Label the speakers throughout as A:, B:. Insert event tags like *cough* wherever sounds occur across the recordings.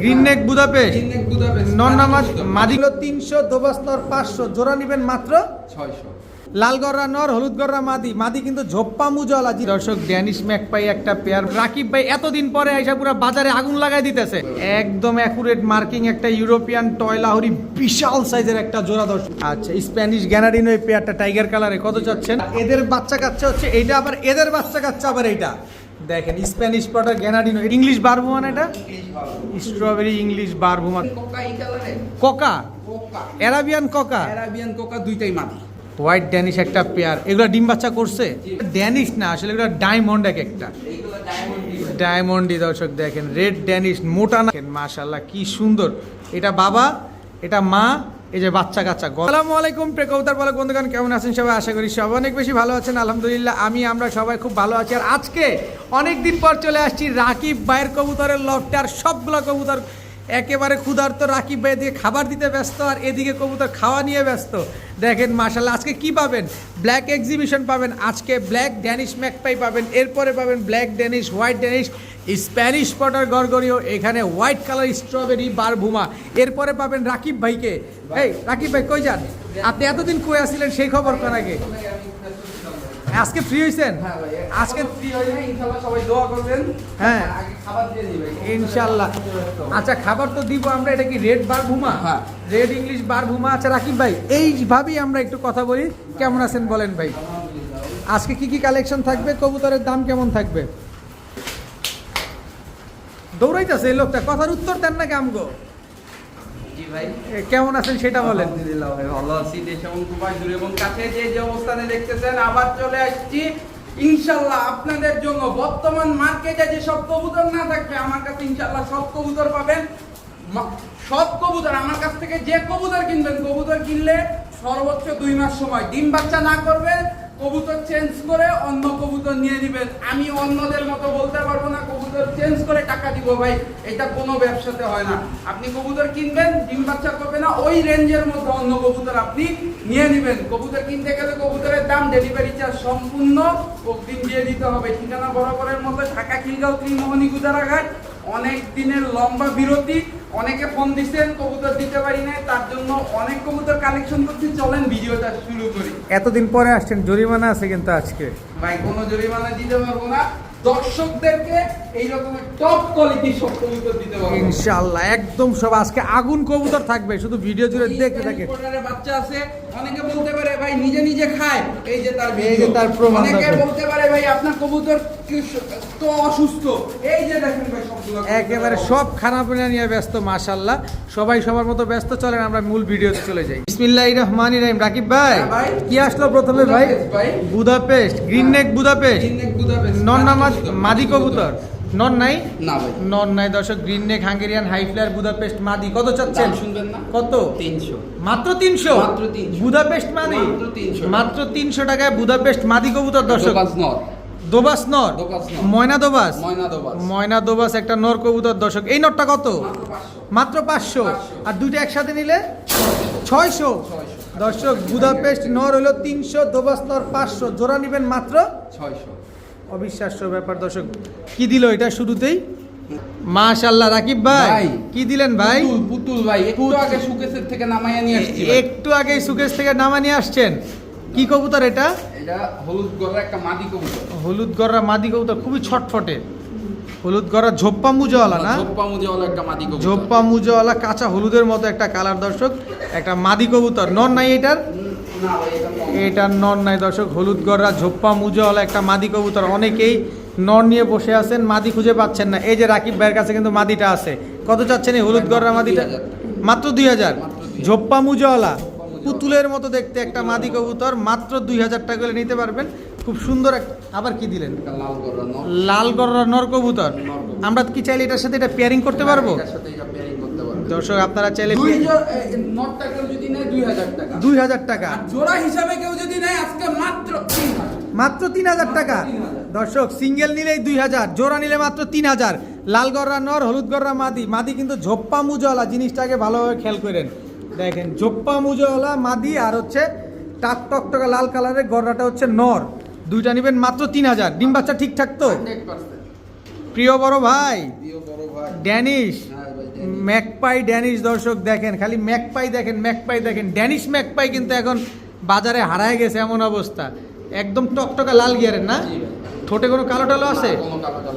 A: Green neck Budapest.
B: Green neck Budapest
A: তিনশো দোবাস্তর পাঁচশো। জোড়া নিবেন মাত্র
B: ছয়শো।
A: লালগররা নর হলুদগররা মাদি। মাদি কিন্তু ঝোপ্পা মুজলা জি দর্শক ড্যানিশ ম্যাকপাই একটা পেয়ার রাকিব ভাই এতদিন পরে আইসা পুরো বাজারে আগুন লাগাই দিতেছে। একদম অ্যাকুরেট মার্কিং একটা ইউরোপিয়ান টয় লাহরি বিশাল সাইজের একটা জোড়া দর্শক। আচ্ছা স্প্যানিশ গ্যানাডিনো এই পেয়ারটা টাইগার কালারে কত চাচ্ছেন? এদের বাচ্চা কাচ্চা হচ্ছে এইটা আবার এদের বাচ্চা কাচ্চা আবার এইটা। দেখেন স্প্যানিশ পটার গ্যানাডিনো এটা ইংলিশ বারবুমান এটা? স্ট্রবেরি ইংলিশ বারবুমান
B: কোকা
A: অ্যারাবিয়ান কোকা?
B: অ্যারাবিয়ান কোকা? দুইটাই মাটি।
A: হোয়াইট ড্যানিশ একটা পেয়ার এগুলো ডিম বাচ্চা করছে? ড্যানিশ না আসলে এগুলো ডায়মন্ড এক একটা। ডায়মন্ডই দর্শক দেখেন রেড ড্যানিশ মোটা না। মাশাল্লাহ কি সুন্দর। এটা বাবা এটা মা এই যে বাচ্চা কাচ্চা আসসালামু আলাইকুম প্রেকৌতার বলে বন্ধুগান কেমন আছেন সবাই? আশা করি সবাই অনেক বেশি ভালো আছেন। আলহামদুলিল্লাহ, আমি, আমরা সবাই খুব ভালো আছি। আর আজকে অনেক দিন পর চলে আসছি রাকিব বাইর কবুতরের লফটার সবগুলো কবুতর একেবারে ক্ষুধার্ত রাকিব ভাই দিয়ে খাবার দিতে ব্যস্ত আর এদিকে কবুতর খাওয়া নিয়ে ব্যস্ত। দেখেন মাশাল্লাহ আজকে কি পাবেন? ব্ল্যাক এক্সিবিশন পাবেন, আজকে ব্ল্যাক ড্যানিশ ম্যাকপাই পাবেন, এরপরে পাবেন black Danish white Danish Spanish pouter গরগরিও, এখানে হোয়াইট কালার স্ট্রবেরি বারভুমা এরপরে পাবেন রাকিব ভাইকে। এই, রাকিব ভাই কই যান? আপনি এতদিন কই আসছিলেন সেই খবর কোন আগে। আজকে ফ্রি হয়েছেন
B: হ্যাঁ
A: আজকে
B: ফ্রি ইনশাআল্লাহ সবাই দোয়া করবেন।
A: হ্যাঁ।
B: আগে খাবার দিয়ে দিবেন।
A: ইনশাল্লাহ আচ্ছা খাবার তো দিব আমরা এটা কি রেড বার ভুমা
B: হ্যাঁ।
A: রেড ইংলিশ বার ভুমা আচ্ছা রাকিব ভাই এইভাবেই আমরা একটু কথা বলি। কেমন আছেন বলেন ভাই? আজকে কি কি কালেকশন থাকবে? কবুতরের দাম কেমন থাকবে? দৌড়াইতেছে এই লোকটা কথার উত্তর দেন না আমগো?
B: জি ভাই।
A: কেমন আছেন সেটা বলেন।
B: আলহামদুলিল্লাহ ভাই ভালো আছি। দেশ এবং দুবাই দূরে এবং কাছে যে যে অবস্থানে দেখতেছেন আবার চলে আসছি। ইনশাল্লাহ আপনাদের জন্য বর্তমান মার্কেটে যে সব কবুতর না থাকবে আমার কাছে ইনশাল্লাহ সব কবুতর পাবেন। সব কবুতর আমার কাছ থেকে যে কবুতর কিনবেন কবুতর কিনলে সর্বোচ্চ দুই মাস সময়। ডিম বাচ্চা না করবে কবুতর চেঞ্জ করে অন্য কবুতর নিয়ে নেবেন। আমি অন্যদের মতো বলতে পারব না, কবুতর চেঞ্জ করে টাকা দিব ভাই। এটা কোনো ব্যবসাতে হয় না। আপনি কবুতর কিনবেন, ডিম বাচ্চা করবে না, ওই রেঞ্জের মধ্যে অন্য কবুতর আপনি নিয়ে নেবেন। কবুতর কিনতে গেলে কবুতরের দাম ডেলিভারি চার্জ সম্পূর্ণ অগ্রিম দিয়ে দিতে হবে। ঠিকানা বরাবরের মতো ঢাকা খিলগাঁও ত্রিমোহনী গুদারাঘাট অনেক দিনের লম্বা বিরতি অনেকে ফোন দিচ্ছেন কবুতর দিতে পারি না তার জন্য অনেক কবুতর কালেকশন করছি। চলেন ভিডিওটা শুরু করি।
A: এতদিন পরে আসছেন জরিমানা আছে কিন্তু আজকে।
B: ভাই কোনো জরিমানা দিতে পারব না। দর্শকদেরকে এই রকমের টপ কোয়ালিটি সব কবুতর দিতে পারব।
A: ইনশাল্লাহ একদম সব। আজকে আগুন কবুতর থাকবে শুধু ভিডিও জুড়ে দেখতে থাকে।
B: বাচ্চা আছে অনেকে বলতে পারে ভাই নিজে নিজে খায়। এই যে তার
A: এই যে তার প্রমাণ
B: অনেকে বলতে পারে ভাই আপনার কবুতর তো অসুস্থ? এই যে দেখেন ভাই সবগুলো
A: একেবারে সব খানা পিনা নিয়ে ব্যস্ত মাশাল্লাহ সবাই সবার মতো ব্যস্ত চলেন আমরা মূল ভিডিওতে চলে যাই। বিসমিল্লাহির রহমানির রহিম। রাকিব ভাই
B: হ্যাঁ ভাই।
A: কি আসলো প্রথমে ভাই?
B: Budapest
A: green neck Budapest.
B: Green neck Budapest,
A: নন
B: মাদি
A: নামাজ
B: কবুতর,
A: মাদি কবুতর। নন নাই?
B: না ভাই।
A: নন নাই দর্শক। Green neck Hungarian high flyer Budapest মাদি। কত চাচ্ছেন?
B: শুনবেন না?
A: কত?
B: তিনশো।
A: মাত্র তিনশো?
B: মাত্র 300
A: বুদাপেস্ট মাদি?
B: মাত্র 300
A: মাত্র তিনশো টাকায় বুদাপেস্ট মাদি কবুতর দর্শক।
B: নর।
A: দোবাস নর?
B: দোবাস নর।
A: ময়না দোবাস?
B: ময়না
A: দোবাস। একটা নর কবুতর দর্শক। এই নরটা কত?
B: মাত্র পাঁচশো। 500
A: আর দুইটা একসাথে নিলে? ছয়শো।
B: ছয়শো।
A: দর্শক বুদাপেস্ট নর হলো তিনশো দোবাস নর পাঁচশো। জোড়া নিবেন মাত্র?
B: ছয়শো।
A: অবিশ্বাস্য ব্যাপার দর্শক। কি দিল এটা শুরুতেই? মাশাল্লাহ রাকিব ভাই। কি দিলেন ভাই?
B: পুতুল ভাই একটু। আগে সুকেশের থেকে নামাইয়া নিয়ে আসছি
A: একটু আগে সুকেশ থেকে নামা নিয়ে আসছেন। কি কবুতর এটা?
B: এটা হলুদ গলার একটা মাদি কবুতর।
A: হলুদ গড়া মাদি কবুতর খুবই ছটফটে। হলুদ গড়া ঝোপ্পা মুজওয়ালা না?
B: ঝোপ্পা মুজেওয়ালা একটা মাদি কবুতর।
A: ঝোপ্পা মুজওয়ালা কাঁচা হলুদের মতো একটা কালার দর্শক। একটা মাদি কবুতর নন নাই এটার?
B: নর।
A: এটার নন নাই দর্শক হলুদ গড়া ঝোপ্পা মুজওয়ালা একটা মাদি কবুতর। অনেকেই নন নিয়ে বসে আছেন মাদি খুঁজে পাচ্ছেন না। এই যে রাকিব ভাইয়ের কাছে কিন্তু মাদিটা আছে। কত চাচ্ছেন এই হলুদ গড়া মাদিটা? মাত্র দুই হাজার? ঝোপ্পা মুজওয়ালা। পুতুলের মতো দেখতে একটা মাদি কবুতর। মাত্র দুই হাজার টাকা করে নিতে পারবেন। খুব সুন্দর আবার কি দিলেন?
B: লাল গলা নর।
A: গড়া নর কবুতর। আমরা কি চাইলে এটার সাথে এটা পেয়ারিং করতে পারব? দর্শক আপনারা চাইলে
B: দুই নটটা কেউ যদি নেয় দুই হাজার টাকা।
A: দুই হাজার টাকা।
B: জোড়া হিসাবে কেউ যদি নেয় আজকে মাত্র
A: মাত্র তিন হাজার টাকা। দর্শক সিঙ্গেল নিলেই দুই হাজার জোড়া নিলে মাত্র তিন হাজার। লাল গররা নর হলুদ গররা মাদি। মাদি কিন্তু ঝোপ্পা মুজওয়ালা জিনিসটাকে ভালোভাবে খেয়াল করেন। দেখেন ঝোপ্পা মুজওয়ালা মাদি আর হচ্ছে টাক টকটকা লাল কালারের গররাটা হচ্ছে নর। দুইটা নেবেন মাত্র তিন হাজার। ডিম বাচ্চা ঠিকঠাক তো? প্রিয় বড় ভাই
B: প্রিয় বড় ভাই।
A: ড্যানিশ।
B: হ্যাঁ
A: ম্যাকপাই ড্যানিশ দর্শক দেখেন খালি ম্যাকপাই দেখেন ম্যাকপাই দেখেন। ড্যানিশ ম্যাকপাই কিন্তু এখন বাজারে হারায় গেছে এমন অবস্থা। একদম টকটকা লাল গিয়ারের না? ঠোঁটে কোনো কালো টালো আছে?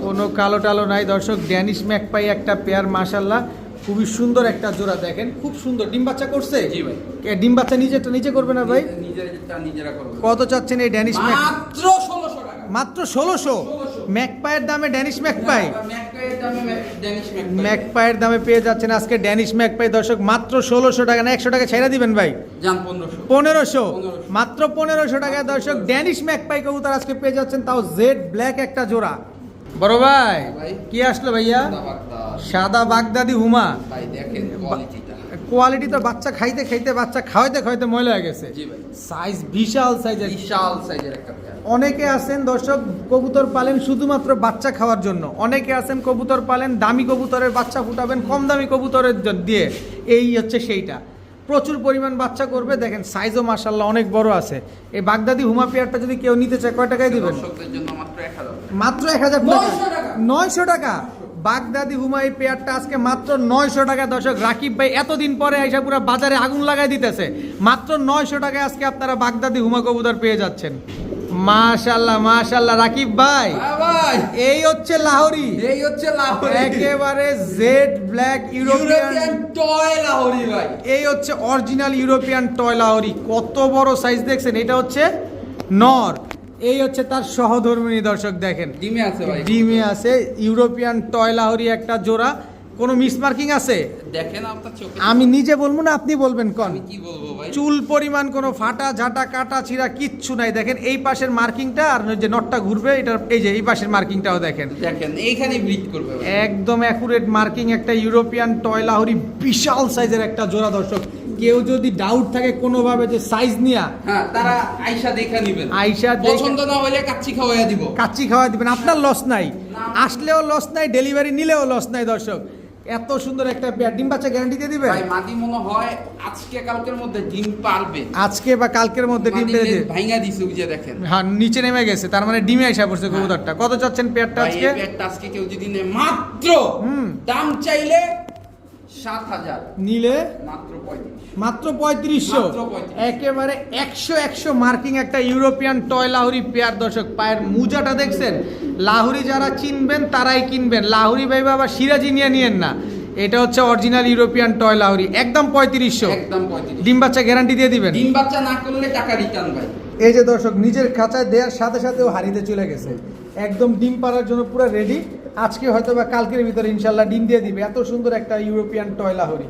B: কোনো কালো টালো
A: নাই। দর্শক। ড্যানিশ ম্যাকপাই একটা পেয়ার মাশাল্লাহ খুবই সুন্দর একটা জোড়া দেখেন। খুব সুন্দর। ডিম বাচ্চা করছে?
B: জি ভাই।
A: ডিম বাচ্চা নিজেরটা নিজে করবে না ভাই?
B: নিজেরা নিজেরা করবে।
A: কত চাচ্ছেন এই ড্যানিশ ম্যাক
B: মাত্র
A: মাত্র ষোলোশো।
B: 1600
A: ম্যাকপাইয়ের দামে ড্যানিশ ম্যাকপাই।
B: ম্যাকপাইয়ের দামে
A: পেয়ে যাচ্ছেন আজকে ড্যানিশ ম্যাকপাই। দর্শক মাত্র ষোলোশো টাকা না একশো টাকা ছেড়ে দিবেন ভাই।
B: পনেরোশো।
A: পনেরোশো।
B: 1500
A: মাত্র পনেরোশো টাকায় দর্শক ড্যানিশ ম্যাকপাই কবুতর আজকে পেয়ে যাচ্ছেন তাও জেড ব্ল্যাক একটা জোড়া। বড় ভাই। কি আসলো ভাইয়া?
B: সাদা
A: বাগদাদি। হুমা। কোয়ালিটি তো বাচ্চা খাইতে খাইতে বাচ্চা খাওয়াইতে খাওয়াইতে ময়লা হয়ে গেছে। সাইজ বিশাল সাইজের
B: বিশাল সাইজের একটা
A: অনেকে আছেন দর্শক কবুতর পালেন শুধুমাত্র বাচ্চা খাওয়ার জন্য। অনেকে আছেন কবুতর পালেন দামি কবুতরের বাচ্চা ফুটাবেন কম দামি কবুতরের দিয়ে। এই হচ্ছে সেইটা। প্রচুর পরিমাণ বাচ্চা করবে। দেখেন সাইজও মার্শাল্লাহ অনেক বড় আছে। এই বাগদাদি হুমা পেয়ারটা যদি কেউ নিতে চায় কয় টাকায় দিবেন?
B: মাত্র এক হাজার
A: মাত্র এক হাজার
B: 900 টাকা।
A: নয়শো টাকা। বাগদাদি হুমা এই পেয়ারটা আজকে মাত্র নয়শো টাকা। দর্শক রাকিব ভাই এতদিন পরে আইসা পুরো বাজারে আগুন লাগাই দিতেছে। মাত্র নয়শো টাকায় আজকে আপনারা বাগদাদি হুমা কবুতর পেয়ে যাচ্ছেন। মাশাল্লাহ মাশাল্লাহ রাকিব ভাই।
B: হ্যাঁ ভাই।
A: এই হচ্ছে লাহোরি।
B: এই হচ্ছে লাহোরি।
A: একেবারে jet black European
B: European toy Lahori ভাই।
A: এই হচ্ছে অরিজিনাল ইউরোপিয়ান টয় লাহোরি। কত বড় সাইজ দেখছেন? এটা হচ্ছে নর। এই হচ্ছে তার সহধর্মিনী দর্শক দেখেন।
B: ডিমে আছে ভাই।
A: ডিমে আছে। ইউরোপিয়ান টয় লাহোরি একটা জোড়া। কোনো মিসমার্কিং আছে?
B: দেখেন আপনার চোখে
A: আমি নিজে বলব না আপনি বলবেন কন।
B: কি বলব ভাই?
A: চুল পরিমাণ কোনো ফাটা ঝাঁটা কাটা ছিঁড়া কিচ্ছু নাই। দেখেন এই পাশের মার্কিংটা আর যে নটটা ঘুরবে এটা এই যে এই পাশের মার্কিংটাও দেখেন।
B: দেখেন এইখানে ব্রিড করবে
A: একদম অ্যাকুরেট মার্কিং একটা ইউরোপিয়ান টয়লাহরি বিশাল সাইজের একটা জোড়া দর্শক। কেউ যদি ডাউট থাকে কোনোভাবে যে সাইজ নিয়া
B: হ্যাঁ তারা আইসা দেখা নিবেন।
A: দেখে-
B: পছন্দ না হলে কাচ্চি খাওয়াইয়া দিব।
A: কাচ্চি খাওয়া দিবেন। আপনার লস নাই। আসলেও লস নাই ডেলিভারি নিলেও লস নাই দর্শক। এত সুন্দর একটা পেয়ার। ডিম বাচ্চা গ্যারান্টি দিয়ে দিবেন
B: ভাই মাদি মনে হয় আজকে কালকের মধ্যে ডিম পারবে।
A: আজকে বা কালকের মধ্যে ডিম
B: পেরে
A: দিবে
B: ভাইঙ্গা দিছে যে দেখেন।
A: হ্যাঁ নিচে নেমে গেছে তার মানে ডিমে আইসা পড়ছে
B: হ্যাঁ।
A: কবুতরটা। কত চাচ্ছেন পেয়ারটা আজকে
B: এই পেয়ারটা আজকে কেউ যদি নেয় মাত্র
A: হুম।
B: দাম চাইলে সাত হাজার।
A: নিলে
B: মাত্র
A: মাত্র পঁয়ত্রিশশো। একেবারে একশো একশো মার্কিং একটা ইউরোপিয়ান টয় লাহুরি পেয়ার দর্শক পায়ের মুজাটা দেখছেন? লাহুরি যারা চিনবেন তারাই কিনবেন। লাহুরি ভাই বাবা সিরাজি নিয়ে নিয়েন না। এটা হচ্ছে অরিজিনাল ইউরোপিয়ান টয় লাহুরি। একদম পঁয়ত্রিশশো।
B: একদম
A: ডিম বাচ্চা গ্যারান্টি দিয়ে দিবেন।
B: ডিম বাচ্চা না করলে টাকা রিটার্ন ভাই।
A: এই যে দর্শক নিজের খাঁচায় দেওয়ার সাথে সাথে ও হারিতে চলে গেছে। একদম ডিম পাড়ার জন্য পুরো রেডি আজকে হয়তো বা কালকের ভিতরে ইনশাল্লাহ ডিম দিয়ে দিবে। এত সুন্দর একটা ইউরোপিয়ান টয় লাহোরি।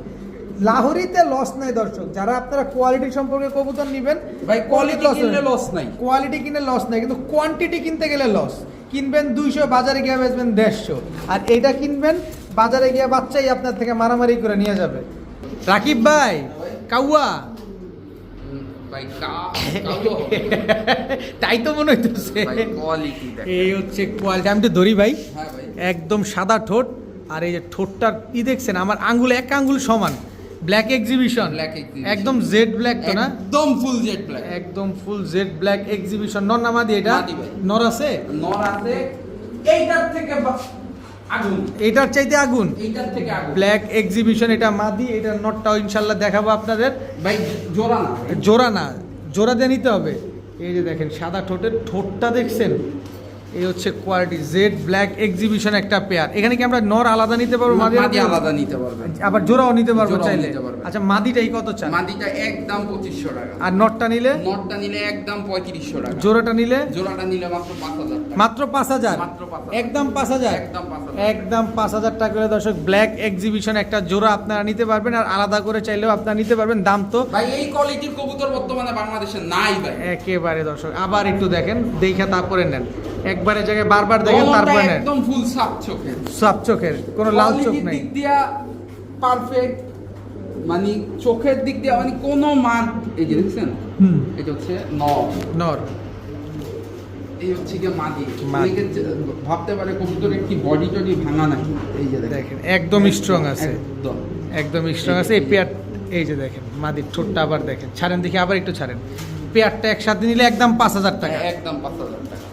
A: লাহোরিতে লস নাই দর্শক। যারা আপনারা কোয়ালিটি সম্পর্কে কবুতর নেবেন
B: ভাই কোয়ালিটি কিনলে লস নাই।
A: কোয়ালিটি কিনে লস নাই কিন্তু কোয়ান্টিটি কিনতে গেলে লস কিনবেন দুইশো বাজারে গিয়ে বেচবেন দেড়শো। আর এটা কিনবেন বাজারে গিয়ে বাচ্চাই আপনার থেকে মারামারি করে নিয়ে যাবে। রাকিব ভাই কাউয়া। *laughs* তাই তো মনে হইতেছে। এই হচ্ছে কোয়ালিটি আমি তো ধরি ভাই।
B: হ্যাঁ ভাই।
A: একদম সাদা ঠোঁট আর এই যে ঠোঁটটার কি দেখছেন আমার আঙ্গুল এক আঙ্গুল সমান। ব্ল্যাক এক্সিবিশন একদম জেড ব্ল্যাক তো না?
B: একদম ফুল জেড ব্ল্যাক
A: একদম ফুল জেড ব্ল্যাক এক্সিবিশন নর না মাদি এটা। নর আছে?
B: নর আছে। এইটার থেকে আগুন।
A: এটার চাইতে আগুন?
B: এইটার থেকে আগুন।
A: ব্ল্যাক এক্সিবিশন এটা মাদি এটা নটটাও ইনশাল্লাহ দেখাবো আপনাদের।
B: ভাই জোড়া না।
A: জোড়া না জোড়া দিয়ে নিতে হবে। এই যে দেখেন সাদা ঠোঁটের ঠোঁটটা দেখছেন? এই হচ্ছে কোয়ালিটি জেড ব্ল্যাক এক্সিবিশন একটা পেয়ার এখানে কি আমরা নর আলাদা নিতে পারব? মাদি
B: আলাদা? নিতে পারব।
A: আবার জোড়াও নিতে পারব চাইলে? আচ্ছা মাদিটা মাদিটাই কত চান?
B: মাদিটা একদম 2500 টাকা।
A: আর নটটা নিলে?
B: নটটা নিলে একদম পঁয়ত্রিশশো টাকা।
A: জোড়াটা নিলে?
B: জোড়াটা নিলে মাত্র পাঁচ হাজার টাকা।
A: মাত্র পাঁচ হাজার। একদম পাঁচ হাজার?
B: একদম পাঁচ হাজার।
A: টাকা করে দর্শক ব্ল্যাক এক্সিবিশন একটা জোড়া আপনারা নিতে পারবেন আর আলাদা করে চাইলেও আপনারা নিতে পারবেন দাম তো
B: ভাই এই কোয়ালিটির কবুতর বর্তমানে বাংলাদেশে নাই ভাই।
A: একেবারে দর্শক আবার একটু দেখেন দেখে তারপরে নেন। একবারে জায়গায় বারবার দেখেন তারপরে নেন।
B: একদম ফুল সাপ চোখের।
A: সাপ চোখের কোনো লাল চোখ নেই।
B: দিক দিয়া পারফেক্ট মানে চোখের দিক দিয়ে মানে কোনো মান এই যে দেখছেন?
A: হুম।
B: এটা হচ্ছে নর।
A: নর।
B: এই হচ্ছে গিয়ে মাদি।
A: মাদি।
B: অনেকে ভাবতে পারে কবুতরের কি বডি টডি ভাঙা নাকি? এই যে দেখেন।
A: দেখেন একদম স্ট্রং আছে।
B: একদম।
A: একদম স্ট্রং আছে। এই পেয়ার এই যে দেখেন মাদির ঠোঁটটা আবার দেখেন। ছাড়েন দেখি আবার একটু ছাড়েন। পেয়ারটা একসাথে নিলে একদম পাঁচ হাজার টাকা।
B: একদম পাঁচ হাজার টাকা।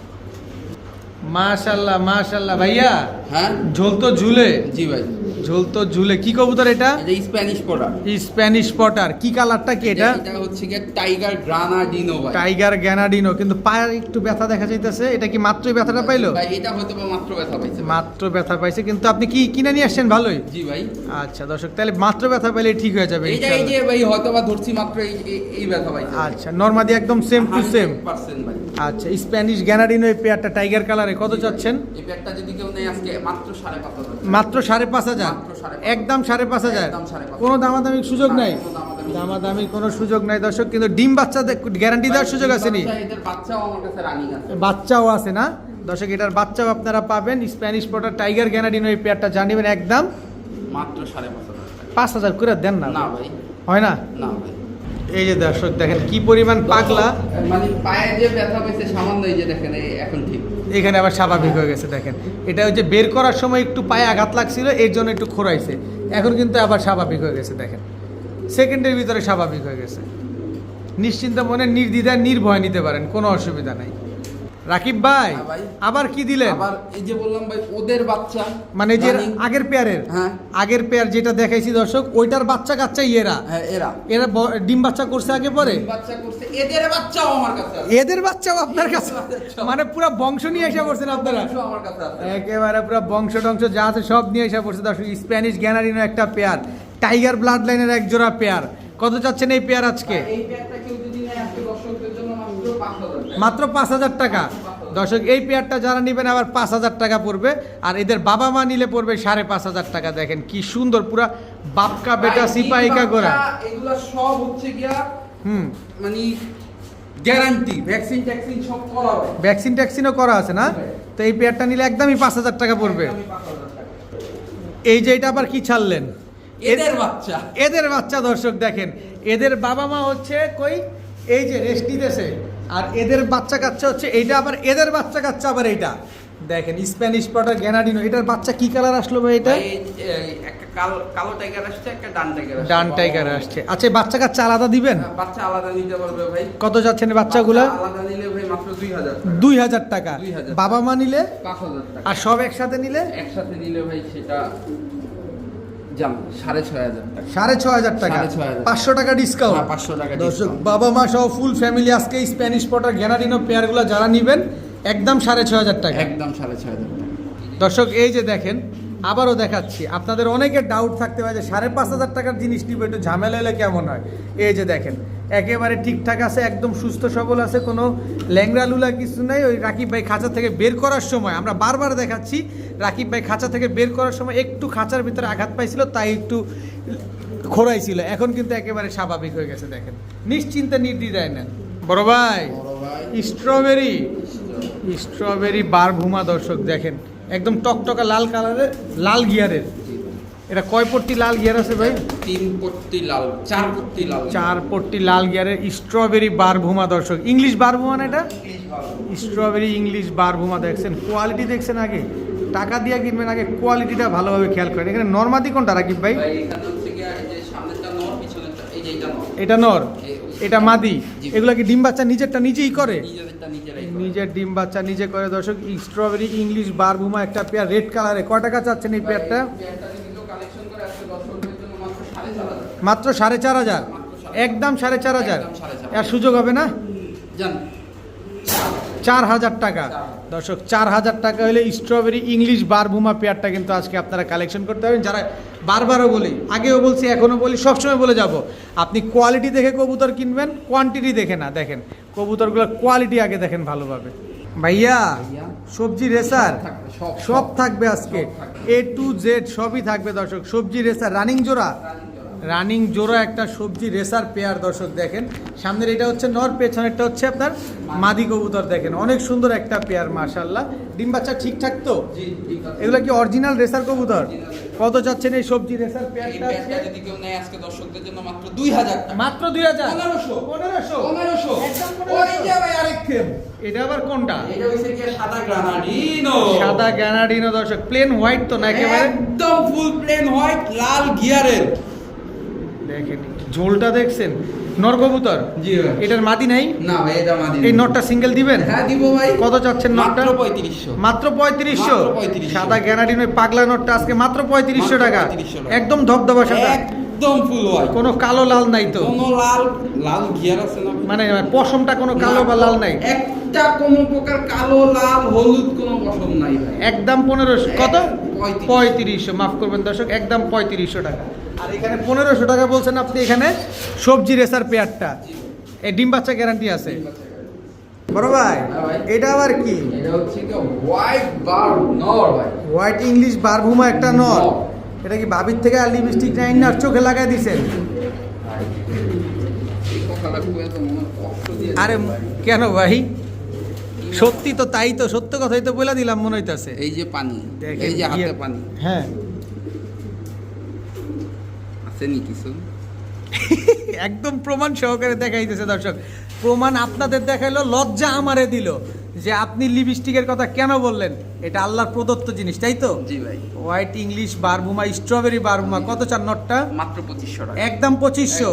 A: মাশাল্লাহ মাশাল্লাহ। ভাইয়া
B: হ্যাঁ?
A: ঝোল তো ঝুলে।
B: জি ভাই।
A: ঝুলতো ঝুলে। কি কবুতর এটা?
B: এটা স্প্যানিশ পড়া
A: স্প্যানিশ পটার কি কালারটা কি এটা?
B: এটা হচ্ছে গিয়ে টাইগার গ্রানাডিনো ভাই।
A: টাইগার গ্যানাডিনো কিন্তু পায়ের একটু ব্যথা দেখা যাইতেছে। এটা কি মাত্রই ব্যথাটা পাইলো?
B: ভাই এটা হয়তো মাত্র ব্যথা পাইছে
A: মাত্র ব্যথা পাইছে। কিন্তু আপনি কি কিনে নিয়ে আসছেন? ভালোই।
B: জি ভাই।
A: আচ্ছা দর্শক তাহলে মাত্র ব্যথা পাইলে ঠিক হয়ে যাবে
B: এইটা এই যে ভাই হয়তো বা ধরছি মাত্র এই ব্যথা পাইছে।
A: আচ্ছা নর্মাদি একদম সেম টু সেম
B: 100% ভাই।
A: আচ্ছা স্প্যানিশ গ্যানাডিনো এই পেয়ারটা টাইগার কালারে কত চাচ্ছেন?
B: এই ব্যাগটা যদি কেউ নেই আজকে মাত্র সাড়ে পাঁচ হাজার
A: মাত্র সাড়ে পাঁচ হাজার। একদম সাড়ে পাঁচ হাজার। কোনো দামাদামির সুযোগ নাই?
B: দামাদামি
A: দামাদামি কোনো সুযোগ নাই দর্শক কিন্তু ডিম বাচ্চা গ্যারান্টি দেওয়ার সুযোগ আছে নি
B: বাচ্চাও আছে।
A: না? দর্শক এটার বাচ্চাও আপনারা পাবেন। স্প্যানিশ পটার টাইগার গ্যানাডিনো এই পেয়ারটা জানিবেন একদম
B: মাত্র সাড়ে পাঁচ হাজার।
A: পাঁচ হাজার করে দেন না।
B: না ভাই।
A: হয় না?
B: না ভাই।
A: এই যে দর্শক দেখেন কি পরিমাণ পাগলা।
B: মানে পায়ে যে ব্যথা হয়েছে সামান্য এই যে দেখেন এখন ঠিক।
A: এখানে আবার স্বাভাবিক হয়ে গেছে দেখেন। এটা হচ্ছে বের করার সময় একটু পায়ে আঘাত লাগছিল এর জন্য একটু খোরাইছে এখন কিন্তু আবার স্বাভাবিক হয়ে গেছে দেখেন। সেকেন্ডের ভিতরে স্বাভাবিক হয়ে গেছে। নিশ্চিন্ত মনে নির্দ্বিধায় নির্ভয় নিতে পারেন কোনো অসুবিধা নাই। রাকিব ভাই
B: হ্যাঁ
A: আবার কি দিলেন?
B: আবার এই যে বললাম ভাই ওদের বাচ্চা
A: মানে যে আগের পেয়ারের
B: হ্যাঁ।
A: আগের পেয়ার যেটা দেখাইছি দর্শক ওইটার বাচ্চা কাচ্চা ইয়েরা?
B: হ্যাঁ এরা।
A: এরা ডিম বাচ্চা করছে আগে পরে?
B: ডিম বাচ্চা করছে। এদের বাচ্চাও আমার কাছে
A: এদের বাচ্চাও আপনার কাছে মানে পুরো বংশ নিয়ে এসে করছেন আপনারা?
B: আমার কাছে
A: একেবারে পুরো বংশ টংশ যা আছে সব নিয়ে এসে পড়ছে দর্শক। স্প্যানিশ গ্যানারিনো একটা পেয়ার টাইগার ব্লাড লাইনের এক জোড়া পেয়ার কত চাচ্ছেন এই পেয়ার আজকে?
B: এই ব্যাগটা কেউ যদি নেয় আজকে দর্শকদের জন্য মাত্র পাঁচ হাজার টাকা।
A: মাত্র পাঁচ হাজার টাকা। দর্শক এই পেয়ারটা যারা নেবেন আবার পাঁচ হাজার টাকা পড়বে আর এদের বাবা মা নিলে পড়বে সাড়ে পাঁচ হাজার টাকা। দেখেন কি সুন্দর পুরা বাপকা বেটা সিপাহিকা গোরা
B: বাচ্চা, সব হচ্ছে গিয়া
A: হুম।
B: মানে গ্যারান্টি ভ্যাকসিন ট্যাকসিন সব করা হয়।
A: ভ্যাকসিন ট্যাক্সিনও করা আছে না? তো এই পেয়ারটা নিলে একদমই পাঁচ হাজার টাকা পড়বে।
B: একদমই 5,000 টাকা।
A: এই যে এটা আবার কি ছাড়লেন?
B: এদের বাচ্চা।
A: এদের বাচ্চা দর্শক দেখেন। এদের বাবা মা হচ্ছে কই? এই যে রেস্ট নিতেছে আর এদের বাচ্চা কাচ্চা হচ্ছে এইটা আবার এদের বাচ্চা কাচ্চা আবার এইটা। দেখেন স্প্যানিশ পটার গ্যানাডিনো এটার বাচ্চা কি কালার আসলো ভাই এটা?
B: একটা কালো কালো টাইগার আসছে একটা ডান টাইগার আসছে।
A: ডান টাইগার আসছে। আচ্ছা বাচ্চা কাচ্চা আলাদা দিবেন?
B: বাচ্চা আলাদা নিতে পারবে ভাই।
A: কত যাচ্ছেন এই বাচ্চাগুলা?
B: আলাদা নিলে ভাই মাত্র
A: টাকা। বাবা মা নিলে?
B: টাকা।
A: আর সব একসাথে নিলে?
B: একসাথে নিলে ভাই সেটা সাড়ে ছয় হাজার টাকা।
A: পাঁচশো টাকা ডিসকাউন্ট
B: পাঁচশো টাকা
A: দর্শক বাবা মা সহ ফুল ফ্যামিলি আজকে স্প্যানিশ পটার গ্যানাডিনো পেয়ারগুলো যারা নিবেন একদম সাড়ে ছ হাজার টাকা।
B: একদম সাড়ে ছয় হাজার টাকা।
A: দর্শক এই যে দেখেন আবারও দেখাচ্ছি। আপনাদের অনেকের ডাউট থাকতে পারে যে সাড়ে পাঁচ হাজার টাকার জিনিস নিব একটু ঝামেলা হলে কেমন হয়? এই যে দেখেন একেবারে ঠিকঠাক আছে একদম সুস্থ সবল আছে কোনো ল্যাংড়া লুলা কিছু নাই। ওই রাকিব ভাই খাঁচা থেকে বের করার সময় আমরা বারবার দেখাচ্ছি রাকিব ভাই খাঁচা থেকে বের করার সময় একটু খাঁচার ভিতরে আঘাত পাইছিল তাই একটু খোরাইছিল এখন কিন্তু একেবারে স্বাভাবিক হয়ে গেছে দেখেন। নিশ্চিন্তে নির্দ্বিধায় নেন। বড় ভাই
B: বড় ভাই।
A: স্ট্রবেরি। স্ট্রবেরি বার ভুমা দর্শক দেখেন। একদম টকটকা লাল কালারের লাল গিয়ারের। এটা কয় পট্টি লাল গিয়ার আছে ভাই?
B: তিন পট্টি লাল চার পট্টি লাল।
A: চার পট্টি লাল গিয়ারের স্ট্রবেরি বার ভুমা দর্শক। ইংলিশ বার ভুমা না এটা? স্ট্রবেরি ইংলিশ বার ভুমা দেখছেন। কোয়ালিটি দেখছেন আগে। টাকা দিয়ে কিনবেন আগে কোয়ালিটিটা ভালোভাবে খেয়াল করেন। এখানে নর্মাদি কোনটা রাকিব ভাই?
B: এটা নর?
A: এটা মাদি। এগুলো কি ডিম বাচ্চা নিজেরটা নিজেই করে। নিজের ডিম বাচ্চা নিজে করে। দর্শক স্ট্রবেরি ইংলিশ বারবুমা একটা পেয়ার রেড কালারে কয় টাকা চাচ্ছেন এই পেয়ারটা?
B: মাত্র সাড়ে চার হাজার।
A: একদম সাড়ে চার হাজার। আর সুযোগ হবে না?
B: জান।
A: চার হাজার টাকা। দর্শক চার হাজার টাকা হলে স্ট্রবেরি ইংলিশ বারবুমা পেয়ারটা কিন্তু আজকে আপনারা কালেকশন করতে পারবেন। যারা বারবারও বলি আগেও বলছি এখনও বলি সবসময় বলে যাব আপনি কোয়ালিটি দেখে কবুতর কিনবেন কোয়ান্টিটি দেখে না দেখেন। কবুতরগুলোর কোয়ালিটি আগে দেখেন ভালোভাবে। ভাইয়া। সবজি রেসার?
B: সব।
A: থাকবে আজকে। এ টু জেড সবই থাকবে দর্শক। সবজি রেসার রানিং জোড়া? রানিং জোড়া একটা সবজি রেসার পেয়ার দর্শক দেখেন। সামনের এটা হচ্ছে নর পেছনেরটা হচ্ছে আপনার মাদি কবুতর দেখেন। অনেক সুন্দর একটা পেয়ার মাশাল্লাহ ডিম বাচ্চা ঠিকঠাক তো? এগুলো কি অরিজিনাল রেসার কবুতর? কত চাচ্ছেন এই সবজি রেসার পেয়ারটা
B: যদি কেউ নেয় আজকে দর্শকদের জন্য মাত্র দুই হাজার টাকা।
A: মাত্র দুই হাজার?
B: পনেরোশো।
A: পনেরোশো?
B: পনেরোশো।
A: একদম
B: ওই যে
A: পনেরোশো
B: ভাই আরেক ফ্রেম
A: এটা আবার কোনটা?
B: এটা হইছে গিয়ে সাদা গ্রানাডিনো।
A: সাদা গ্যানাডিনো দর্শক প্লেন হোয়াইট তো না একেবারে?
B: একদম ফুল প্লেন হোয়াইট লাল গিয়ারের।
A: দেখেন। ঝোলটা দেখছেন? নরকবুতর?
B: জি
A: এটার মাদি নাই?
B: না ভাই এটা মাদি
A: এই নটটা সিঙ্গেল দিবেন?
B: হ্যাঁ দিব ভাই।
A: কত চাচ্ছেন নটটা?
B: মাত্র পঁয়ত্রিশশো?
A: মাত্র
B: 3500
A: সাদা পাগলা নটটা আজকে মাত্র পঁয়ত্রিশশো টাকা।
B: 3500 টাকা।
A: একদম ধবধবা সাদা।
B: একদম ফুল
A: কোনো কালো লাল নাই তো।
B: কোনো লাল লাল আছে না
A: মানে পশমটা কোনো কালো বা লাল নাই।
B: একটা কোনো প্রকার কালো লাল হলুদ কোনো পছন্দ নাই ভাই।
A: একদম পনেরোশো কত। পঁয়ত্রিশশো। মাফ করবেন দর্শক একদম পঁয়ত্রিশশো টাকা। আর এখানে পনেরোশো টাকা বলছেন আপনি এখানে সবজি রেসার পেয়ারটা। এই ডিম বাচ্চা গ্যারান্টি আছে। বড় ভাই
B: হ্যাঁ
A: এটা আবার কি?
B: এটা হচ্ছে কি হোয়াইট বার নর ভাই।
A: হোয়াইট ইংলিশ বারভুমা একটা নর। এটা কি ভাবির থেকে আর লিপস্টিক নাইন আর চোখে লাগাই দিছেন? আরে কেন ভাই? সত্যি তো তাই তো সত্য কথাই তো বলে দিলাম মনে হইতাছে।
B: এই যে পানি এই যে হাতে পানি।
A: হ্যাঁ।
B: কিছু
A: একদম প্রমাণ সহকারে দেখাইতেছে দর্শক। প্রমাণ আপনাদের দেখাইলো লজ্জা আমারে দিল যে আপনি লিপস্টিকের কথা কেন বললেন? এটা আল্লাহর প্রদত্ত জিনিস তাই তো?
B: জি ভাই।
A: হোয়াইট ইংলিশ বারবুমা স্ট্রবেরি বারবুমা কত চার নটটা?
B: মাত্র পঁচিশশো টাকা।
A: একদম পঁচিশশো।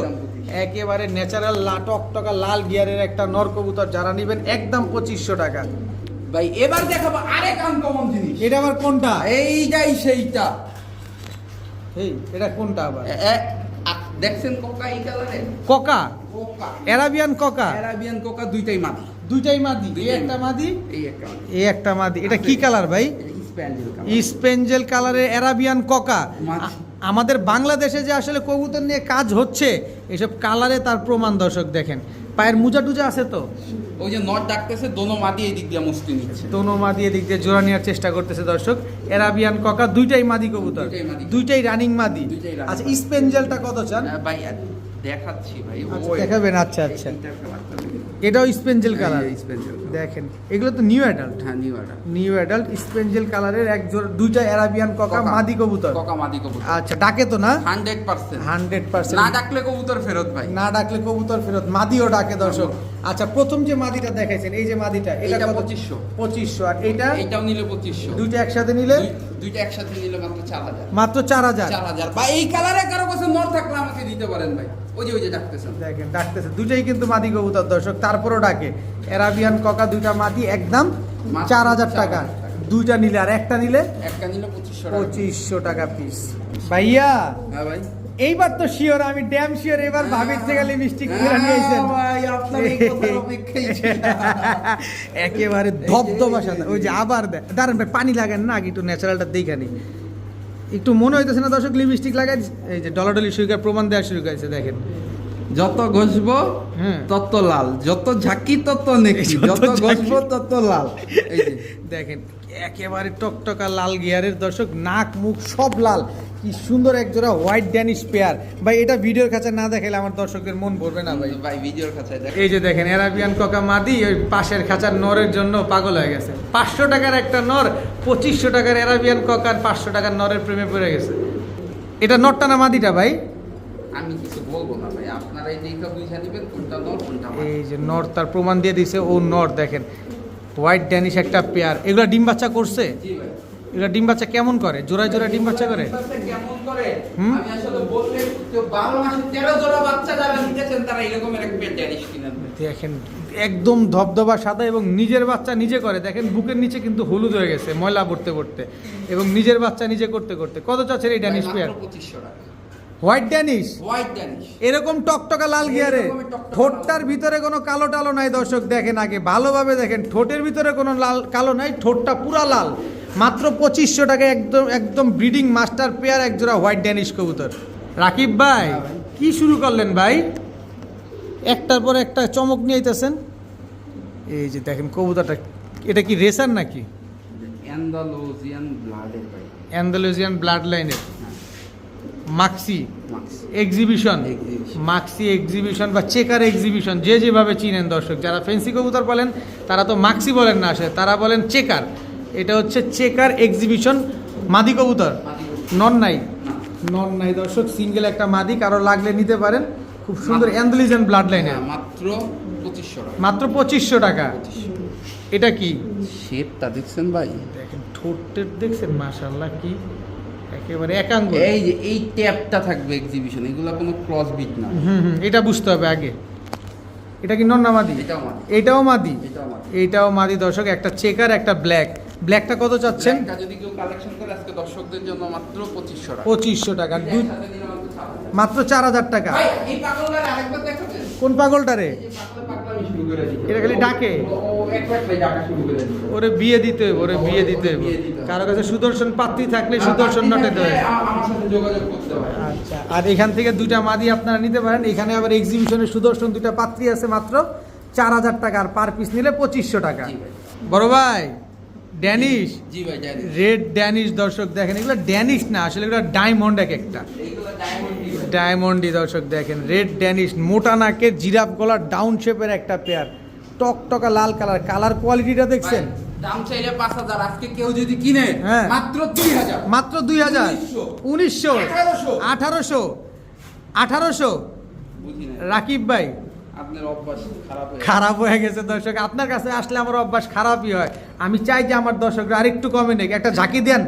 A: একেবারে ন্যাচারাল লাটক টকটকা লাল গিয়ারের একটা নরকবুতর যারা নেবেন একদম পঁচিশশো টাকা।
B: ভাই এবার দেখাবো আরেক আনকমন জিনিস।
A: এটা আবার কোনটা?
B: এইটাই সেইটা।
A: এই এটা কোনটা আবার?
B: দেখছেন কোকা এই কালারে?
A: কোকা?
B: কোকা।
A: অ্যারাবিয়ান কোকা?
B: অ্যারাবিয়ান কোকা দুইটাই মাদি।
A: দুইটাই মাদি। এই একটা মাদি?
B: এই একটা মাদি।
A: এই একটা মাদি। এটা কি কালার ভাই? স্পেঞ্জেল কালারের অ্যারাবিয়ান কোকা। আমাদের বাংলাদেশে যে আসলে কবুতর নিয়ে কাজ হচ্ছে এসব কালারে তার প্রমাণ দর্শক দেখেন। পায়ের মুজা টুজা আছে তো?
B: ওই যে নট ডাকতেছে দোনো মাদি এই দিক দিয়ে মুস্তি নিচ্ছে।
A: দোনো মাদি এদিক দিয়ে জোড়া নেওয়ার চেষ্টা করতেছে দর্শক। এরাবিয়ান ককা দুইটাই মাদি কবুতর।
B: দুইটাই
A: রানিং মাদি। আচ্ছা। স্পেঞ্জেলটা কত চান?
B: ভাই দেখাচ্ছি ভাই
A: আচ্ছা, দেখাবেন আচ্ছা আচ্ছা। এটাও স্পেঞ্জেল কালার। দেখেন এগুলো তো নিউ অ্যাডাল্ট
B: হ্যাঁ নিউ এটা
A: নিউ অ্যাডাল্ট স্পেঞ্জেল কালারের এক জোড়া দুইটা অ্যারাবিয়ান ককা
B: কোকা।
A: মাদি কবুতর।
B: কোকা মাদি কবুতর।
A: আচ্ছা ডাকে তো না?
B: ডাকলে কবুতর ফেরত ভাই।
A: না ডাকলে কবুতর ফেরত মাদিও ডাকে দর্শক। আচ্ছা প্রথম যে মাদিটা দেখাইছেন এই যে মাদিটা এটা কত? আর এটা
B: এইটাও নিলে পঁচিশশো।
A: দুইটা একসাথে নিলে?
B: দুইটা একসাথে নিলে মাত্র চার হাজার।
A: মাত্র চার হাজার।
B: চার হাজার। বা এই কালারে কারও কাছে নর থাকলে আমাকে দিতে পারেন ভাই। ওই যে ওই যে ডাকতেছেন
A: দেখেন ডাকতেছে। দুইটাই কিন্তু মাদি কবুতর দর্শক। তারপরও ডাকে। অ্যারাবিয়ান ককা দুইটা মাদি একদম চার হাজার টাকা। দুইটা নিলে আর একটা নিলে
B: একটা নিলে পঁচিশশো টাকা।
A: পঁচিশশো টাকা পিস ভাইয়া
B: হ্যাঁ ভাই।
A: এইবার তো শিওর আমি ড্যাম শিওর এবার ভাবির থেকে লিপস্টিক কিনে নিয়েছেন
B: হ্যাঁ। *laughs*
A: একেবারে ধবধবা সাদা। ওই যে আবার দাঁড়ান ভাই পানি লাগান না কিন্তু ন্যাচারালটা দেখে একটু মনে হইতেছে না দর্শক লিপস্টিক লাগাই এই যে ডলাডলি করে প্রমাণ দেওয়া শুরু করেছে দেখেন।
B: যত ঘষব
A: হ্যাঁ।
B: তত লাল। যত ঝাঁকি তত নেকি।
A: যত
B: ঘষব তত লাল। এই যে।
A: দেখেন একেবারে টকটকা লাল গিয়ারের দর্শক নাক মুখ সব লাল। কি সুন্দর এক জোড়া হোয়াইট ড্যানিশ পেয়ার ভাই এটা ভিডিওর কাছে না দেখাইলে আমার দর্শকদের মন ভরবে না ভাই।
B: ভাই ভিডিওর কাছে
A: এই যে দেখেন অ্যারাবিয়ান কোকা মাদি ওই পাশের খাঁচার নরের জন্য পাগল হয়ে গেছে। পাঁচশো টাকার একটা নর পঁচিশশো টাকার অ্যারাবিয়ান কোকার পাঁচশো টাকার নরের প্রেমে পড়ে গেছে। এটা নরটা না মাদিটা ভাই?
B: আমি কিছু বলব না ভাই। আপনারা এই দেখা বুঝা নেবেন কোনটা নর কোনটা
A: এই যে নর তার প্রমাণ দিয়ে দিছে ও নর দেখেন। হোয়াইট ড্যানিশ একটা পেয়ার এগুলো ডিম বাচ্চা করছে?
B: জি ভাই।
A: এগুলো ডিম বাচ্চা কেমন করে? জোড়ায় জোড়ায় ডিম বাচ্চা করে?
B: কেমন করে?
A: হুম?
B: আমি আসলে বললে তো বারো মাসে তেরো জোড়া বাচ্চা যারা নিতেছেন তারা এরকমের এক পেট ড্যানিশ
A: দেখেন একদম ধবধবা সাদা এবং নিজের বাচ্চা নিজে করে। দেখেন বুকের নিচে কিন্তু হলুদ হয়ে গেছে ময়লা পড়তে পড়তে এবং নিজের বাচ্চা নিজে করতে করতে। কত চাচ্ছেন এই ড্যানিশ পেয়ার
B: টাকা।
A: হোয়াইট ড্যানিশ
B: হোয়াইট ড্যানিশ
A: এরকম টকটকা লাল গিয়ারে। ঠোঁটটার ভিতরে কোনো কালো টালো নাই দর্শক দেখেন আগে। ভালোভাবে দেখেন ঠোঁটের ভিতরে কোনো লাল কালো নাই ঠোঁটটা পুরা লাল। মাত্র পঁচিশশো টাকা একদম একদম ব্রিডিং মাস্টার পেয়ার একজোড়া হোয়াইট ড্যানিশ কবুতর। রাকিব ভাই কি শুরু করলেন ভাই? একটার পর একটা চমক নিয়ে আইতেছেন। এই যে দেখেন কবুতরটা এটা কি রেসার নাকি?
B: অ্যান্ডালুজিয়ান
A: ব্লাড লাইনের মাক্সি এক্সিবিশন মাক্সি এক্সিবিশন বা চেকার এক্সিবিশন যে যেভাবে চিনেন দর্শক যারা ফেন্সি কবুতর বলেন তারা তো মাক্সি বলেন না আসে তারা বলেন চেকার এটা হচ্ছে চেকার এক্সিবিশন মাদি কবুতর। নন নাই নন নাই দর্শক সিঙ্গেল একটা মাদি কারও লাগলে নিতে পারেন। খুব সুন্দর অ্যান্ডালিজেন ব্লাড লাইনের
B: হ্যাঁ, মাত্র পঁচিশশো টাকা।
A: মাত্র পঁচিশশো টাকা। এটা কি?
B: শেপটা দেখছেন ভাই?
A: দেখেন ঠোঁটের দেখছেন মাশাল্লাহ কি? একেবারে একাঙ্গ।
B: এই যে এই ট্যাপটা থাকবে এক্সিবিশন এগুলো কোনো ক্রস বিট না।
A: হুম হুম এটা বুঝতে হবে আগে। এটা কি নন্না মাদি?
B: এটাও মাদি।
A: এটাও মাদি?
B: এটাও মাদি।
A: দর্শক একটা চেকার একটা ব্ল্যাক ব্ল্যাকটা কত চাচ্ছেন?
B: যদি কেউ কালেকশন করে আজকে দর্শকদের জন্য মাত্র পঁচিশশো টাকা।
A: পঁচিশশো টাকা।
B: মাত্র
A: চার হাজার টাকা। কোন পাগলটা রে। এটা খালি ডাকে? ওরে বিয়ে দিতে হবে ওরে বিয়ে দিতে। কারও কাছে সুদর্শন পাত্রী থাকলে সুদর্শন নটে দেয়।
B: আ- আমার সাথে যোগাযোগ করতে হবে
A: আচ্ছা আর এখান থেকে দুইটা মাদি আপনারা নিতে পারেন। এখানে আবার এক্সিবিশনে সুদর্শন দুইটা পাত্রী আছে মাত্র চার হাজার টাকা আর পার পিস নিলে পঁচিশশো টাকা। বড় ভাই ড্যানিশ।
B: জি ভাই
A: রেড ড্যানিশ দর্শক দেখেন এগুলো ড্যানিশ না আসলে এগুলো ডায়মন্ড এক একটা। ডায়মন্ডই দর্শক দেখেন রেড ড্যানিশ মোটা নাকের জিরাফ গলার ডাউন শেপের একটা পেয়ার। টকটকা লাল কালার কালার কোয়ালিটিটা দেখছেন?
B: দাম চাইলে পাঁচ হাজার আজকে কেউ যদি কিনে
A: হ্যাঁ।
B: মাত্র দুই হাজার।
A: মাত্র দুই হাজার?
B: উনিশশো। আঠারোশো।
A: আঠারোশো? রাকিব ভাই
B: খারাপ হয়ে
A: গেছে দর্শক। আপনার কাছে আসলে আমার অভ্যাস খারাপই হয়। আমি চাই যে আমার দর্শকরা আরেকটু কমে নেক। একটা ঝাঁকি দেন।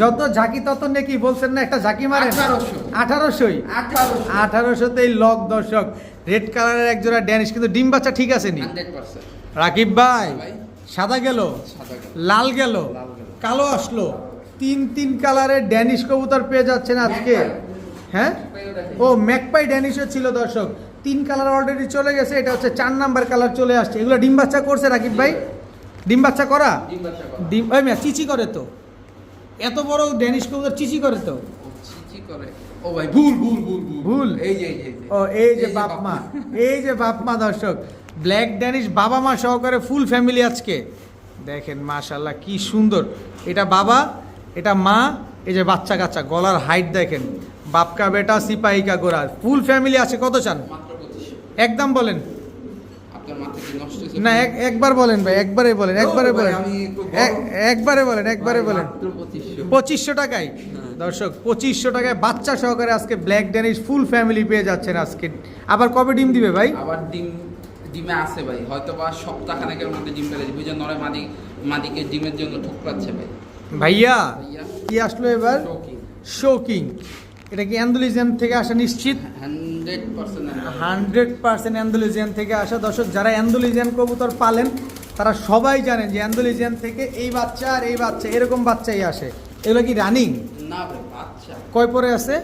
A: যত ঝাঁকি তত নেকি। বলছেন না একটা ঝাঁকি মারে
B: 1800
A: আঠারোশোই?
B: আঠারোশো।
A: আঠারোশোতেই লক দর্শক। রেড কালারের এক জোড়া ড্যানিশ কিন্তু ডিম বাচ্চা ঠিক আছে নি? রাকিব ভাই। সাদা গেল? লাল গেল?
B: লাল গেল।
A: কালো আসলো? তিন তিন কালারের ড্যানিশ কবুতর পেয়ে যাচ্ছেন আজকে। হ্যাঁ? ও ম্যাকপাই ড্যানিশও ছিল দর্শক। তিন কালার অলরেডি চলে গেছে এটা হচ্ছে চার নাম্বার কালার চলে আসছে। এগুলো ডিম বাচ্চা করছে রাকিব ভাই? ডিম বাচ্চা করা?
B: ডিম
A: ভাই মিয়া চিচি করে তো। এত বড় ড্যানিশ কবুতর চিচি করে তো।
B: ও চিচি করে। ও ভাই ভুল ভুল ভুল ভুল? এই যে
A: ও এই যে বাপ মা এই যে বাপ মা দর্শক। ব্ল্যাক ড্যানিশ বাবা মা সহকারে ফুল ফ্যামিলি আজকে। দেখেন মাশাল্লাহ কি সুন্দর। এটা বাবা এটা মা এই যে বাচ্চা কাচ্চা গলার হাইট দেখেন। বাপকা বেটা সিপাহিকা গোড়ার। ফুল ফ্যামিলি আছে কত চান? একদম বলেন। না এক একবার বলেন ভাই একবারে বলেন একবারে বলেন। একবারে বলেন একবারে বলেন।
B: পঁচিশশো।
A: টাকায়। দর্শক পঁচিশশো টাকায় বাচ্চা সহকারে আজকে ব্ল্যাক ড্যানিশ ফুল ফ্যামিলি পেয়ে যাচ্ছেন আজকে। আবার কবে ডিম দিবে ভাই?
B: আবার ডিম ডিমে আছে ভাই। হয়তো বা সপ্তাহখানেকের মধ্যে ডিম পেলে দিবে। যে নরে মাদি মাদিকে ডিমের জন্য ঠুকরাচ্ছে ভাই।
A: ভাইয়া কি আসলো এবার? শোকিং এটা কি অ্যান্ডোলিজিয়ান থেকে আসা নিশ্চিত?
B: হান্ড্রেড পার্সেন্ট
A: অ্যান্ডোলিজিয়ান থেকে আসা দর্শক যারা অ্যান্ডোলিজিয়ান কবুতর পালেন তারা সবাই জানেন যে অ্যান্ডোলিজিয়ান থেকে এই বাচ্চা আর এই বাচ্চা এরকম বাচ্চাই আসে। এগুলো কি রানিং? কয় পরে আছে?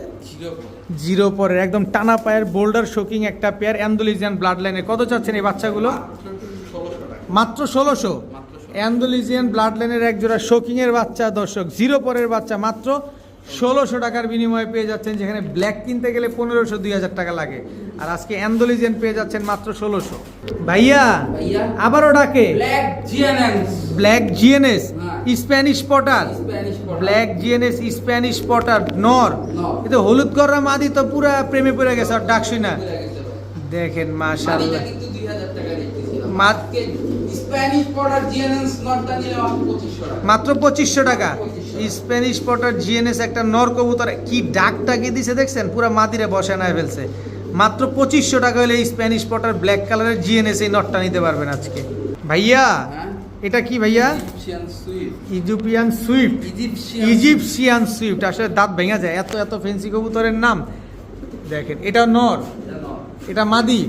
B: জিরো
A: পরে। একদম টানা পায়ের বোল্ডার শোকিং একটা পেয়ার অ্যান্ডোলিজিয়ান ব্লাড লাইনে কত চাচ্ছেন এই বাচ্চাগুলো? মাত্র ষোলোশো। অ্যান্ডোলিজিয়ান ব্লাড লাইনের এক জোড়া শোকিংয়ের বাচ্চা দর্শক জিরো পরের বাচ্চা মাত্র ষোলোশো টাকার বিনিময়ে পেয়ে যাচ্ছেন যেখানে ব্ল্যাক কিনতে গেলে পনেরোশো দুই হাজার টাকা লাগে। আর আজকে অ্যান্ডোলিজেন পেয়ে যাচ্ছেন মাত্র ষোলোশো। ভাইয়া আবারও ডাকে।
B: ব্ল্যাক
A: জিএনএস। স্প্যানিশ পটার ব্ল্যাক জিএনএস স্প্যানিশ পটার নর। কিন্তু হলুদ করা মাদি তো পুরা প্রেমে পড়ে গেছে আর ডাকছি না। দেখেন মাশাআল্লাহ।
B: মাদিটা কিন্তু 2000 টাকা রেট দিছিলাম
A: মাত-
B: আজকে স্প্যানিশ পটার নটটা নিলে মাত্র 2500 টাকা।
A: মাত্র পঁচিশশো টাকা স্প্যানিশ পটার জিএনএস একটা নর কবুতর কি ডাকটা কি দিছে দেখছেন? পুরো মাদিরে বসে নাই ফেলছে। মাত্র পঁচিশশো টাকা হলে স্প্যানিশ পটার ব্ল্যাক কালারের জিএনএস এই নটটা নিতে পারবেন আজকে। ভাইয়া
B: হ্যাঁ?
A: এটা কি ভাইয়া? Egyptian swift
B: Egyptian
A: Egyptian swift আসলে দাঁত ভেঙে যায়। এত এত ফেন্সি কবুতরের নাম। দেখেন এটা নর। এটা মাদি।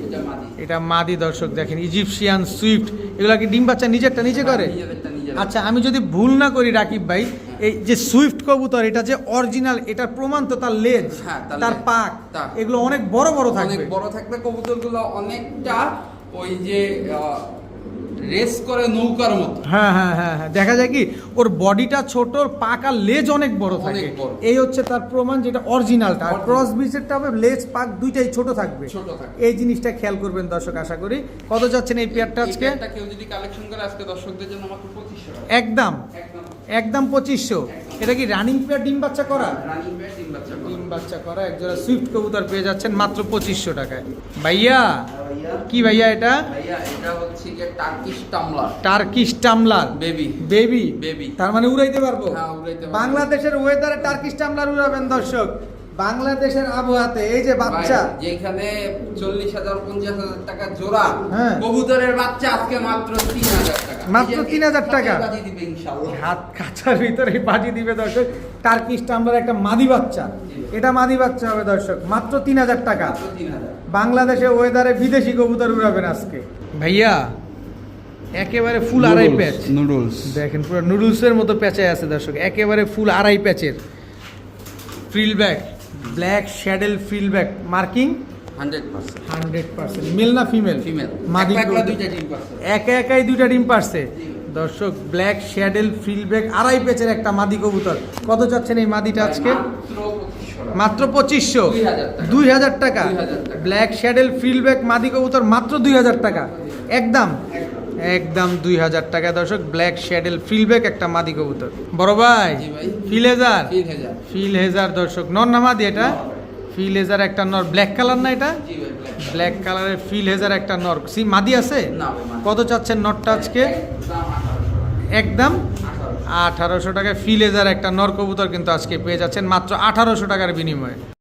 B: এটা মাদি
A: দর্শক দেখেন ইজিপশিয়ান সুইফট। এগুলো কি ডিম বাচ্চা নিজেরটা নিজে করে? আচ্ছা আমি যদি ভুল না করি রাকিব ভাই এই যে সুইফট কবুতর এটা যে অরিজিনাল এটার প্রমাণ তো তার লেজ
B: হ্যাঁ, তার
A: পাক এগুলো অনেক বড় বড়
B: অনেক
A: থাকবে
B: বড় থাকবে কবুতরগুলো অনেকটা ওই যে রেস করে নৌকার মতো।
A: হ্যাঁ হ্যাঁ হ্যাঁ হ্যাঁ। দেখা যায় কি ওর বডিটা ছোট পাক লেজ অনেক বড় থাকে। এই হচ্ছে তার প্রমাণ যেটা অরিজিনালটা আর ক্রস বিচেরটা হবে লেজ পাক দুইটাই ছোট থাকবে। এই জিনিসটা খেয়াল করবেন দর্শক আশা করি। কত যাচ্ছেন এই পেয়ারটা আজকে?
B: কেউ যদি কালেকশন করে আজকে দর্শকদের জন্য মাত্র 2500
A: একদম।
B: একদম।
A: পঁচিশশো। এটা কি রানিং পেয়ার ডিম বাচ্চা করা?
B: রানিং পেয়ার তিন বাচ্চা করা।
A: ডিম বাচ্চা করা একজোড়া সুইফট কবুতর পেয়ে যাচ্ছেন মাত্র পঁচিশশো টাকায়। ভাইয়া কি ভাইয়া এটা?
B: ভাইয়া এটা হচ্ছে কি Turkish tumbler
A: Turkish tumbler
B: baby
A: baby
B: baby
A: তার মানে উড়াইতে পারব?
B: হ্যাঁ, উড়াইতে পারব।
A: বাংলাদেশের ওয়েদারে টার্কিশ টামলার উড়াবেন দর্শক। বাংলাদেশের আবহাওয়াতে এই যে বাচ্চা।
B: যেখানে চল্লিশ হাজার পঞ্চাশ হাজার টাকা জোড়া
A: হ্যাঁ।
B: কবুতরের বাচ্চা আজকে মাত্র তিন হাজার টাকা।
A: মাত্র
B: যে
A: 3000 টাকা? হাত কাছার ভিতরে বাজি দিবে দর্শক। টার্কিশ একটা মাদি বাচ্চা। এটা মাদি বাচ্চা হবে দর্শক। মাত্র তিন হাজার টাকা।
B: মাত্র 3000
A: বাংলাদেশে ওয়েদারে বিদেশি কবুতর উড়াবেন আজকে। ভাইয়া একেবারে ফুল আড়াই প্যাচ
B: নুডলস
A: দেখেন পুরো নুডলসের মতো প্যাচে আছে দর্শক একেবারে ফুল আড়াই প্যাচের frill back black saddle frill back marking
B: 100%
A: hundred percent male না ফিমেল
B: ফিমেল
A: মাদি
B: একলা দুইটা ডিম পারছে।
A: একা একাই দুইটা ডিম পারছে। দর্শক ব্ল্যাক শ্যাডেল ফ্রিল ব্যাক আড়াই প্যাচের একটা মাদি কবুতর। কত চাচ্ছেন এই মাদিটা আজকে?
B: মাত্র
A: পঁচিশশো। দুই হাজার টাকা। ব্ল্যাক শ্যাডেল ফ্রিল ব্যাক মাদি কবুতর মাত্র দুই হাজার টাকা। একদম একদম দুই হাজার টাকা দর্শক। ব্ল্যাক শ্যাডেল ফ্রিল ব্যাক একটা মাদি কবুতর বড় ভাই। ফিল হেজার ফিল হেজার দর্শক। নর না মাদি এটা? ফিল হেজার একটা নর। ব্ল্যাক কালার না এটা?
B: ব্ল্যাক
A: কালারের ফিল হেজার একটা নর। সি মাদি আছে? কত চাচ্ছেন নটটা আজকে? একদম
B: 1800
A: আঠারোশো টাকায় ফিলেজার একটা নরকবুতর কিন্তু আজকে পেয়ে যাচ্ছেন মাত্র আঠারোশো টাকার বিনিময়ে।